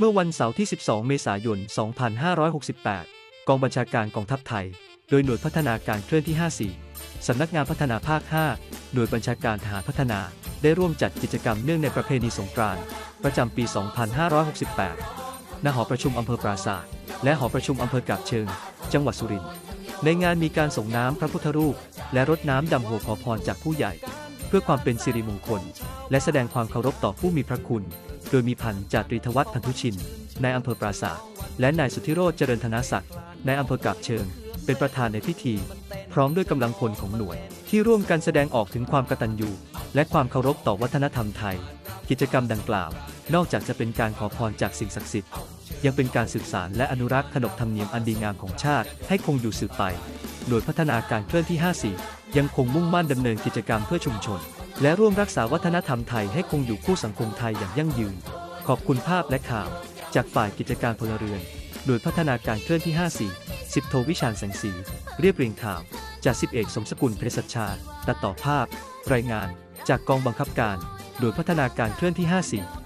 เมื่อวันเสาร์ที่ 12 เมษายน 2568 กองบัญชาการกองทัพไทย โดยหน่วยพัฒนาการเคลื่อนที่ 54 สำนักงานพัฒนาภาค 5 หน่วยบัญชาการทหารพัฒนา ได้ร่วมจัดกิจกรรมเนื่องในประเพณีสงกรานต์ประจำปี 2568 ณ หอประชุมอำเภอปราสาทและหอประชุมอำเภอกาบเชิง จังหวัดสุรินทร์ ในงานมีการส่งน้ำพระพุทธรูป และรดน้ำดำหัวขอพรจากผู้ใหญ่ เพื่อความเป็นสิริมงคล และแสดงความเคารพต่อผู้มีพระคุณ โดยมีพันจาตรีธวัฒน์พันธุชินนายอำเภอปราสาทและนายสุทธิโรจน์เจริญธนศักดิ์นายอำเภอกาบเชิง เป็นประธานในพิธี พร้อมด้วยกำลังพลของหน่วย ที่ร่วมกันแสดงออกถึงความกตัญญูและความเคารพต่อวัฒนธรรมไทย กิจกรรมดังกล่าว นอกจากจะเป็นการขอพรจากสิ่งศักดิ์สิทธิ์ ยังเป็นการสืบสานและอนุรักษ์ขนบธรรมเนียมอันดีงามของชาติให้คงอยู่สืบไป โดยพัฒนาการเคลื่อนที่ 54 ยังคงมุ่งมั่นดำเนินกิจกรรมเพื่อชุมชน และร่วมรักษาวัฒนธรรมไทยให้คงอยู่คู่สังคมไทยอย่างยั่งยืน ขอบคุณภาพและข่าว จากฝ่ายกิจการพลเรือน โดยพัฒนาการเคลื่อนที่ 54สิบโทวิชาญแสงสี เรียบเรียงข่าว จากสิบเอกสมสกุลเพชชาตัดต่อภาพ รายงาน จากกองบังคับการ โดยพัฒนาการเคลื่อนที่ 54